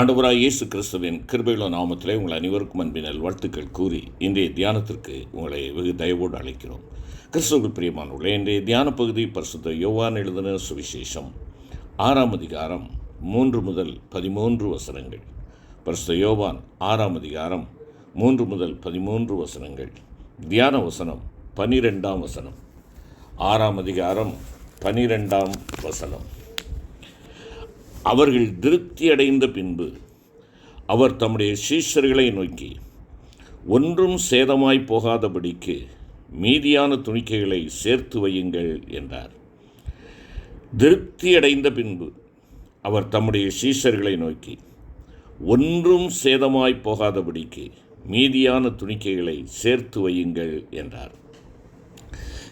ஆண்டவராய் இயேசு கிறிஸ்துவின் கிருபையுள்ள நாமத்திலே உங்கள் அனைவருக்கும் அன்பினல் வாழ்த்துக்கள் கூறி இன்றைய தியானத்திற்கு உங்களை வெகு தயவோடு அழைக்கிறோம். கிறிஸ்துவுக்கு பிரியமானவர்களே இன்றைய தியான பகுதி பரிசுத்த யோவான் எழுதின சுவிசேஷம் ஆறாம் அதிகாரம் மூன்று முதல் பதிமூன்று வசனங்கள். பரிசுத்த யோவான் ஆறாம் அதிகாரம் மூன்று முதல் பதிமூன்று வசனங்கள். தியான வசனம் பனிரெண்டாம் வசனம். ஆறாம் அதிகாரம் பனிரெண்டாம் வசனம். அவர்கள் திருப்தி அடைந்த பின்பு அவர் தம்முடைய சீஷர்களை நோக்கி ஒன்றும் சேதமாய் போகாதபடிக்கு மீதியான துணிக்கைகளை சேர்த்து வையுங்கள் என்றார். திருப்தி அடைந்த பின்பு அவர் தம்முடைய சீஷர்களை நோக்கி ஒன்றும் சேதமாய் போகாதபடிக்கு மீதியான துணிக்கைகளை சேர்த்து வையுங்கள் என்றார்.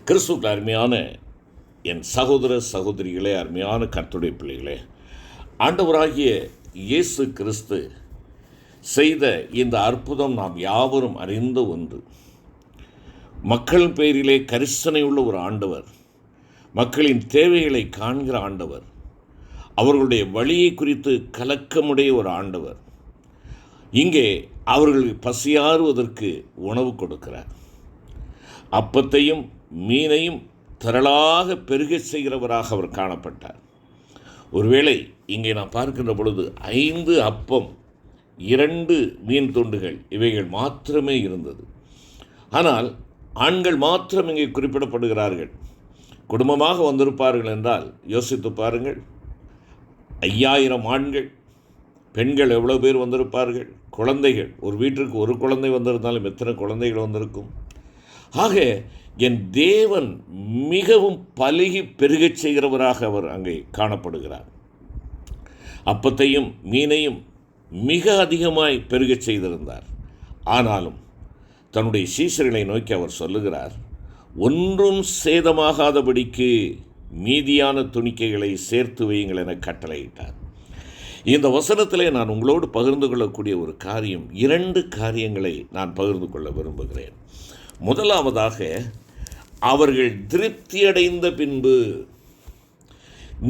கிறிஸ்துக்கு அருமையான என் சகோதர சகோதரிகளே அருமையான கர்த்துடைய பிள்ளைகளே ஆண்டவராகிய இயேசு கிறிஸ்து செய்த இந்த அற்புதம் நாம் யாவரும் அறிந்த ஒன்று. மக்கள் பேரிலே கரிசனை உள்ள ஒரு ஆண்டவர் மக்களின் தேவைகளை காண்கிற ஆண்டவர் அவர்களுடைய வழியை குறித்து கலக்கமுடைய ஒரு ஆண்டவர். இங்கே அவர்கள் பசியாறுவதற்கு உணவு கொடுக்கிறார். அப்பத்தையும் மீனையும் திரளாக பெருகச் செய்கிறவராக அவர் காணப்பட்டார். ஒருவேளை இங்கே நான் பார்க்கின்ற பொழுது ஐந்து அப்பம் இரண்டு மீன் துண்டுகள் இவைகள் மாத்திரமே இருந்தது. ஆனால் ஆண்கள் மாத்திரம் இங்கே குறிப்பிடப்படுகிறார்கள். குடும்பமாக வந்திருப்பார்கள் என்றால் யோசித்து பாருங்கள். ஐயாயிரம் ஆண்கள் பெண்கள் எவ்வளோ பேர் வந்திருப்பார்கள்? குழந்தைகள் ஒரு வீட்டிற்கு ஒரு குழந்தை வந்திருந்தாலும் எத்தனை குழந்தைகள் வந்திருக்கும்? ஆக என் தேவன் மிகவும் பலுகி பெருகச் செய்கிறவராக அவர் அங்கே காணப்படுகிறார். அப்பத்தையும் மீனையும் மிக அதிகமாய் பெருகச் செய்திருந்தார். ஆனாலும் தன்னுடைய சீசர்களை நோக்கி அவர் சொல்லுகிறார் ஒன்றும் சேதமாகாதபடிக்கு மீதியான துணிக்கைகளை சேர்த்து வையுங்கள் என கட்டளையிட்டார். இந்த வசனத்திலே நான் உங்களோடு பகிர்ந்து கொள்ளக்கூடிய ஒரு காரியம் இரண்டு காரியங்களை நான் பகிர்ந்து கொள்ள விரும்புகிறேன். முதலாவதாக அவர்கள் திருப்தி அடைந்த பின்பு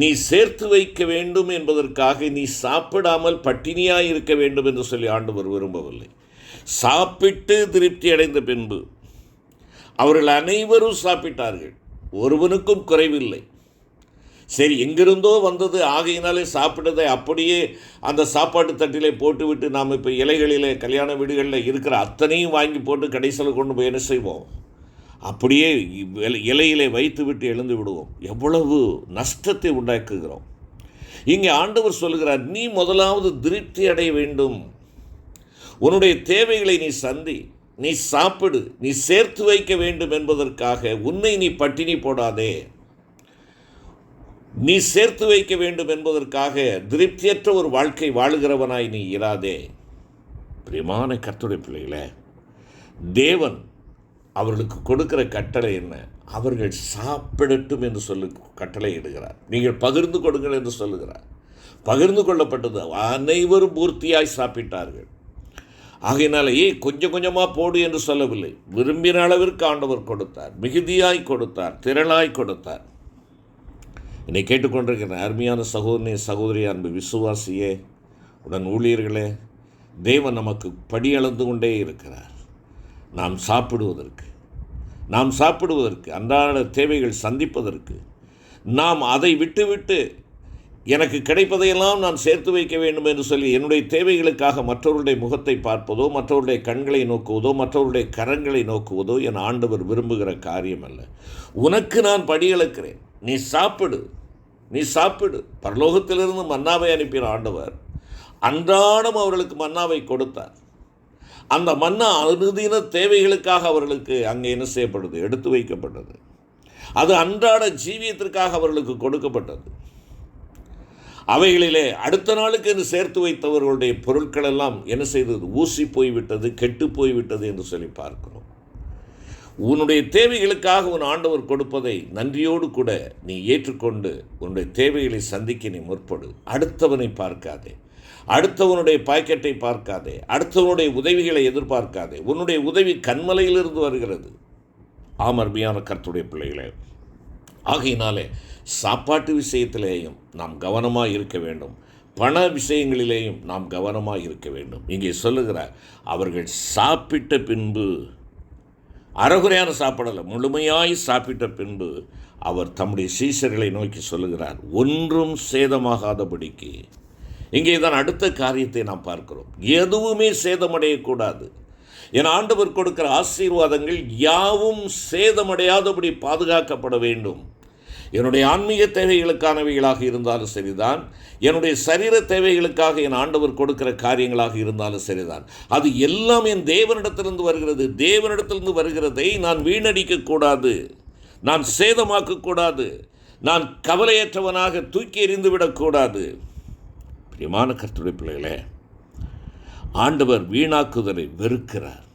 நீ சேர்த்து வைக்க வேண்டும் என்பதற்காக நீ சாப்பிடாமல் பட்டினியாக இருக்க வேண்டும் என்று சொல்லி ஆண்டவர் விரும்பவில்லை. சாப்பிட்டு திருப்தி அடைந்த பின்பு அவர்கள் அனைவரும் சாப்பிட்டார்கள். ஒருவனுக்கும் குறைவில்லை. சரி எங்கிருந்தோ வந்தது ஆகையினாலே சாப்பிட்டதை அப்படியே அந்த சாப்பாட்டு தட்டிலே போட்டுவிட்டு நாம் இப்போ இலைகளிலே கல்யாண வீடுகளில் இருக்கிற அத்தனையும் வாங்கி போட்டு கடைசியில் கொண்டு போய் என்ன செய்வோம்? அப்படியே இலை- இலையிலே வைத்துவிட்டு எழுந்து விடுவோம். எவ்வளவு நஷ்டத்தை உண்டாக்குகிறோம். இங்கே ஆண்டவர் சொல்கிறார் நீ முதலாவது திருப்தி அடைய வேண்டும். உன்னுடைய தேவைகளை நீ சந்தி நீ சாப்பிடு நீ சேர்த்து வைக்க வேண்டும் என்பதற்காக உன்னை நீ பட்டினி போடாதே. நீ சேர்த்து வைக்க வேண்டும் என்பதற்காக திருப்தியற்ற ஒரு வாழ்க்கை வாழுகிறவனாய் நீ இராதே. பிரியமான கத்துடைய பிள்ளைகளே தேவன் அவர்களுக்கு கொடுக்கிற கட்டளை என்ன? அவர்கள் சாப்பிடட்டும் என்று சொல்லு கட்டளை இடுகிறார். நீங்கள் பகிர்ந்து கொடுங்கள் என்று சொல்லுகிறார். பகிர்ந்து கொள்ளப்பட்டது அனைவரும் பூர்த்தியாய் சாப்பிட்டார்கள். ஆகையினால கொஞ்சம் கொஞ்சமாக போடு என்று சொல்லவில்லை. விரும்பின அளவிற்கு ஆண்டவர் கொடுத்தார். மிகுதியாய் கொடுத்தார். திரளாய் கொடுத்தார். என்னை கேட்டுக்கொண்டிருக்கிற அருமையான சகோதரனே சகோதரி அன்பு விசுவாசியே உடன் ஊழியர்களே தேவன் நமக்கு படி அளந்து கொண்டே இருக்கிறார். நாம் சாப்பிடுவதற்கு நாம் சாப்பிடுவதற்கு அன்றாட தேவைகள் சந்திப்பதற்கு நாம் அதை விட்டுவிட்டு எனக்கு கிடைப்பதையெல்லாம் நான் சேர்த்து வைக்க வேண்டும் என்று சொல்லி என்னுடைய தேவைகளுக்காக மற்றவருடைய முகத்தை பார்ப்பதோ மற்றவருடைய கண்களை நோக்குவதோ மற்றவருடைய கரங்களை நோக்குவதோ என் ஆண்டவர் விரும்புகிற காரியம் அல்ல உனக்கு நான் படியளக்கிறேன். நீ சாப்பிடு. நீ சாப்பிடு. பரலோகத்திலிருந்து மன்னாவை அனுப்பின ஆண்டவர் அன்றாடம் அவர்களுக்கு மன்னாவை கொடுத்தார். அந்த மன்னா அனுதின தேவைகளுக்காக அவர்களுக்கு அங்கே என்ன செய்யப்படுது எடுத்து வைக்கப்பட்டது. அது அன்றாட ஜீவியத்திற்காக அவர்களுக்கு கொடுக்கப்பட்டது. அவைகளிலே அடுத்த நாளுக்கு என்று சேர்த்து வைத்தவர்களுடைய பொருட்கள் எல்லாம் என்ன செய்தது? ஊசி போய்விட்டது கெட்டு போய்விட்டது என்று சொல்லி பார்க்கிறோம். உன்னுடைய தேவைகளுக்காக உன் ஆண்டவர் கொடுப்பதை நன்றியோடு கூட நீ ஏற்றுக்கொண்டு உன்னுடைய தேவைகளை சந்திக்க நீ முற்படு. அடுத்தவனை பார்க்காதே. அடுத்தவனுடைய பாக்கெட்டை பார்க்காதே அடுத்தவனுடைய உதவிகளை எதிர்பார்க்காதே உன்னுடைய உதவி கண்மலையிலிருந்து வருகிறது. ஆம் அருமையான கர்த்துடைய பிள்ளைகளே ஆகையினாலே சாப்பாட்டு விஷயத்திலேயும் நாம் கவனமாக இருக்க வேண்டும். பண விஷயங்களிலேயும் நாம் கவனமாக இருக்க வேண்டும். இங்கே சொல்லுகிறார் அவர்கள் சாப்பிட்ட பின்பு அறகுறையான சாப்பிடலை முழுமையாய் சாப்பிட்ட பின்பு அவர் தம்முடைய சீசர்களை நோக்கி சொல்லுகிறார் ஒன்றும் சேதமாகாதபடிக்கு இங்கே தான் அடுத்த காரியத்தை நாம் பார்க்கிறோம். எதுவுமே சேதமடையக்கூடாது. என் ஆண்டவர் கொடுக்கிற ஆசீர்வாதங்கள் யாவும் சேதமடையாதபடி பாதுகாக்கப்பட வேண்டும். என்னுடைய ஆன்மீக தேவைகளுக்கானவைகளாக இருந்தாலும் சரிதான். என்னுடைய சரீர தேவைகளுக்காக என் ஆண்டவர் கொடுக்கிற காரியங்களாக இருந்தாலும் சரிதான். அது எல்லாம் என் தேவனிடத்திலிருந்து வருகிறது. தேவனிடத்திலிருந்து வருகிறதை நான் வீணடிக்கக்கூடாது. நான் சேதமாக்கக்கூடாது. நான் கவலையற்றவனாக தூக்கி எறிந்து விடக்கூடாது பிரியமான கர்த்தருடைய பிள்ளைகளே ஆண்டவர் வீணாக்குதலை வெறுக்கிறார்.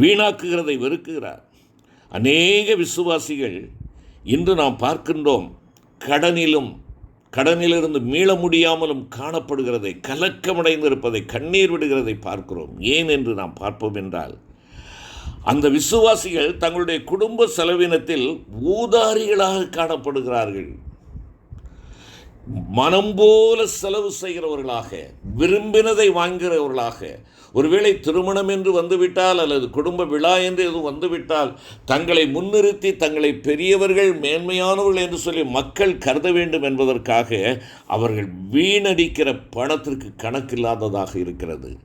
வீணாக்குகிறதை வெறுக்குகிறார் அநேக விசுவாசிகள் இன்று நாம் பார்க்கின்றோம் கடனிலும் கடனிலிருந்து மீள முடியாமலும் காணப்படுகிறதை கலக்கமடைந்திருப்பதை கண்ணீர் விடுகிறதை பார்க்கிறோம். ஏன் என்று நாம் பார்ப்போம் என்றால் அந்த விசுவாசிகள் தங்களுடைய குடும்ப செலவினத்தில் ஊதாரிகளாக காணப்படுகிறார்கள். மனம் போல செலவு செய்கிறவர்களாக விரும்பினதை வாங்குகிறவர்களாக ஒருவேளை திருமணம் என்று வந்துவிட்டால் அல்லது குடும்ப விழா என்று எதுவும் வந்துவிட்டால் தங்களை முன்னிறுத்தி தங்களை பெரியவர்கள் மேன்மையானவர்கள் என்று சொல்லி மக்கள் கருத வேண்டும் என்பதற்காக அவர்கள் வீணடிக்கிற பணத்திற்கு கணக்கில்லாததாக இருக்கிறது.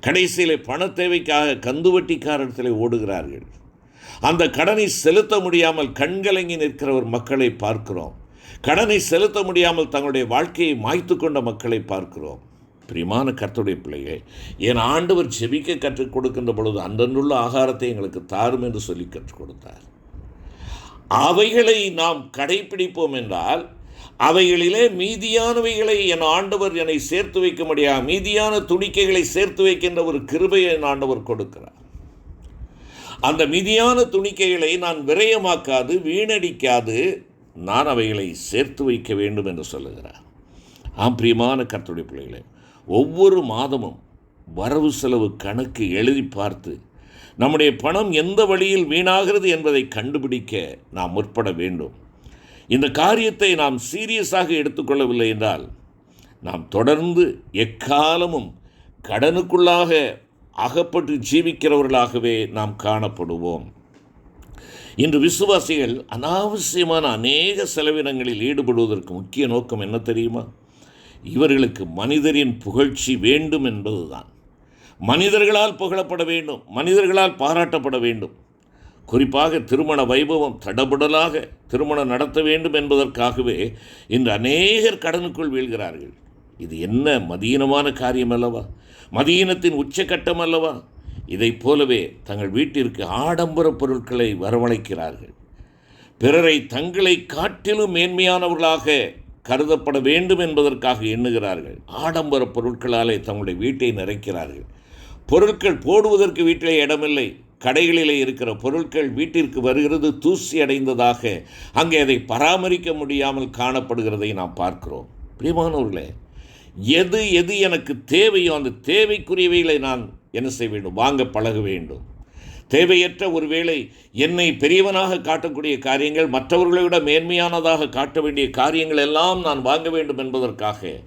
கடைசியில் பண தேவைக்காக கந்துவட்டிக்காரத்தில் ஓடுகிறார்கள். அந்த கடனை செலுத்த முடியாமல் கண்கலங்கி நிற்கிற ஒரு மக்களை பார்க்கிறோம். கடனை செலுத்த முடியாமல் தங்களுடைய வாழ்க்கையை மாய்த்து கொண்ட மக்களை பார்க்கிறோம். பிரியமான கர்த்தருடைய பிள்ளையை என் ஆண்டவர் செபிக்க கற்றுக் கொடுக்கின்ற பொழுது அன்றன்றுள்ள ஆகாரத்தை எங்களுக்கு தாரும் என்று சொல்லி கற்றுக் கொடுத்தார். அவைகளை நாம் கடைபிடிப்போம் என்றால் அவைகளிலே மீதியானவைகளை என் ஆண்டவர் என்னை சேர்த்து வைக்க முடியாது மீதியான துணிக்கைகளை சேர்த்து வைக்கின்ற ஒரு கிருபையை என் ஆண்டவர் கொடுக்கிறார். அந்த மீதியான துணிக்கைகளை நான் விரயமாக்காது வீணடிக்காது நான் அவைகளை சேர்த்து வைக்க வேண்டும் என்று சொல்லுகிறார். ஆம் பிரியமான கர்த்தருடைய பிள்ளைகளே ஒவ்வொரு மாதமும் வரவு செலவு கணக்கு எழுதி பார்த்து நம்முடைய பணம் எந்த வழியில் வீணாகிறது என்பதை கண்டுபிடிக்க நாம் முற்பட வேண்டும். இந்த காரியத்தை நாம் சீரியஸாக எடுத்துக்கொள்ளவில்லை என்றால் நாம் தொடர்ந்து எக்காலமும் கடனுக்குள்ளாக அகப்பட்டு ஜீவிக்கிறவர்களாகவே நாம் காணப்படுவோம். இன்று விசுவாசிகள் அனாவசியமான அநேக செலவினங்களில் ஈடுபடுவதற்கு முக்கிய நோக்கம் என்ன தெரியுமா? இவர்களுக்கு மனிதரின் புகழ்ச்சி வேண்டும் என்பதுதான். மனிதர்களால் புகழப்பட வேண்டும் மனிதர்களால் பாராட்டப்பட வேண்டும். குறிப்பாக திருமண வைபவம் தடபுடலாக திருமணம் நடத்த வேண்டும் என்பதற்காகவே இன்று அநேகர் கடனுக்குள் வீழ்கிறார்கள். இது என்ன மதீனமான காரியம் அல்லவா? மதீனத்தின் உச்சக்கட்டம் அல்லவா? இதைப் போலவே தங்கள் வீட்டிற்கு ஆடம்பர பொருட்களை வரவழைக்கிறார்கள். பிறரை தங்களை காட்டிலும் மேன்மையானவர்களாக கருதப்பட வேண்டும் என்பதற்காக எண்ணுகிறார்கள். ஆடம்பர பொருட்களாலே தங்களுடைய வீட்டை நிறைக்கிறார்கள். பொருட்கள் போடுவதற்கு வீட்டிலே இடமில்லை. கடைகளிலே இருக்கிற பொருட்கள் வீட்டிற்கு வருகிறது தூசி அடைந்ததாக அங்கே அதை பராமரிக்க முடியாமல் காணப்படுகிறதை நாம் பார்க்கிறோம். பிரியமானவர்களே எது எது எனக்கு தேவையோ அந்த தேவைக்குரியவைகளை நான் என்ன செய்ய வேண்டும்? வாங்க பழக வேண்டும். தேவையற்ற ஒருவேளை என்னை பெரியவனாக காட்டக்கூடிய காரியங்கள் மற்றவர்களை விட மேன்மையானதாக காட்ட வேண்டிய காரியங்கள் எல்லாம் நான் வாங்க வேண்டும் என்பதற்காக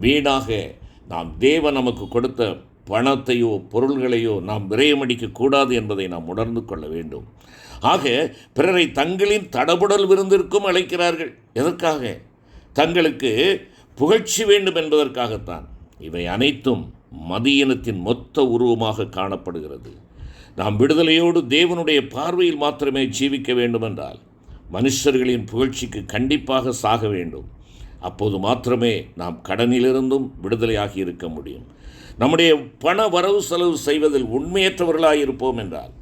வீணாக நாம் தேவன் நமக்கு கொடுத்த பணத்தையோ பொருள்களையோ நாம் விரயமடிக்கக்கூடாது என்பதை நாம் உணர்ந்து கொள்ள வேண்டும். ஆக பிறரை தங்களின் தடபுடல் விருந்திற்கும் அழைக்கிறார்கள். எதற்காக? தங்களுக்கு புகழ்ச்சி வேண்டும் என்பதற்காகத்தான். இவை அனைத்தும் மதியினத்தின் மொத்த உருவமாக காணப்படுகிறது. நாம் விடுதலையோடு தேவனுடைய பார்வையில் மாத்திரமே ஜீவிக்க வேண்டுமென்றால் மனுஷர்களின் புகழ்ச்சிக்கு கண்டிப்பாக சாக வேண்டும். அப்போது மாத்திரமே நாம் கடனிலிருந்தும் விடுதலையாகி இருக்க முடியும். நம்முடைய பண வரவு செலவு செய்வதில் உண்மையற்றவர்களாக இருப்போம் என்றால்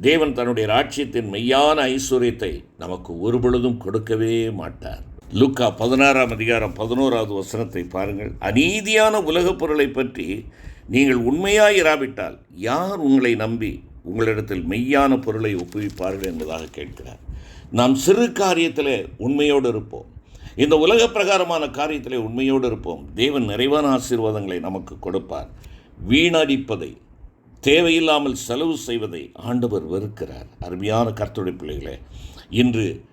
தேவன் தன்னுடைய ராட்சியத்தின் மெய்யான ஐஸ்வர்யத்தை நமக்கு ஒருபொழுதும் கொடுக்கவே மாட்டார். லுக்கா பதினாறாம் அதிகாரம் பதினோராவது வசனத்தை பாருங்கள். அநீதியான உலகப் பொருளை பற்றி நீங்கள் உண்மையாக இராவிட்டால் யார் உங்களை நம்பி உங்களிடத்தில் மெய்யான பொருளை ஒப்புவிப்பார்கள் என்பதாக கேட்கிறார். நாம் சிறு காரியத்தில் உண்மையோடு இருப்போம். இந்த உலக பிரகாரமான காரியத்தில் உண்மையோடு இருப்போம். தேவன் நிறைவான ஆசீர்வாதங்களை நமக்கு கொடுப்பார். வீணடிப்பதை தேவையில்லாமல் செலவு செய்வதை ஆண்டவர் வெறுக்கிறார். அருமையான கர்த்தருடைய பிள்ளைகளே இன்று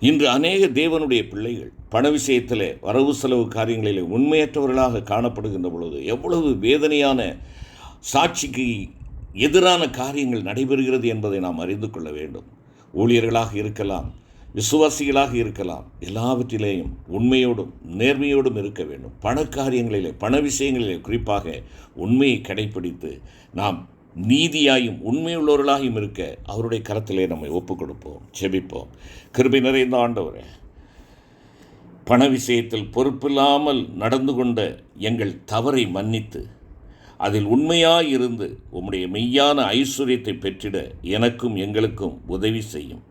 இன்று அநேக தேவனுடைய பிள்ளைகள் பண விஷயத்தில் வரவு செலவு காரியங்களிலே உண்மையற்றவர்களாக காணப்படுகின்ற பொழுது எவ்வளவு வேதனையான சாட்சிக்கு எதிரான காரியங்கள் நடைபெறுகிறது என்பதை நாம் அறிந்து கொள்ள வேண்டும். ஊழியர்களாக இருக்கலாம் விசுவாசிகளாக இருக்கலாம் எல்லாவற்றிலேயும் உண்மையோடும் நேர்மையோடும் இருக்க வேண்டும். பண காரியங்களிலே பண விஷயங்களிலே குறிப்பாக உண்மையை கடைப்பிடித்து நாம் நீதியாயும் உண்மையுள்ளவர்களாயும் இருக்க அவருடைய கரத்திலே நம்மை ஒப்புக் கொடுப்போம் செபிப்போம் கிருபை நிறைந்த ஆண்டவரே பண விஷயத்தில் பொறுப்பில்லாமல் நடந்து கொண்ட எங்கள் தவறை மன்னித்து அதில் உண்மையாயிருந்து உம்முடைய மெய்யான ஐஸ்வர்யத்தை பெற்றிட எனக்கும் எங்களுக்கும் உதவி செய்யும்.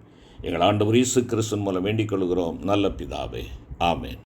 எங்கள் ஆண்டவர் இயேசு கிறிஸ்தன் மூலம் வேண்டிக் கொள்கிறோம். நல்ல பிதாவே ஆமேன்.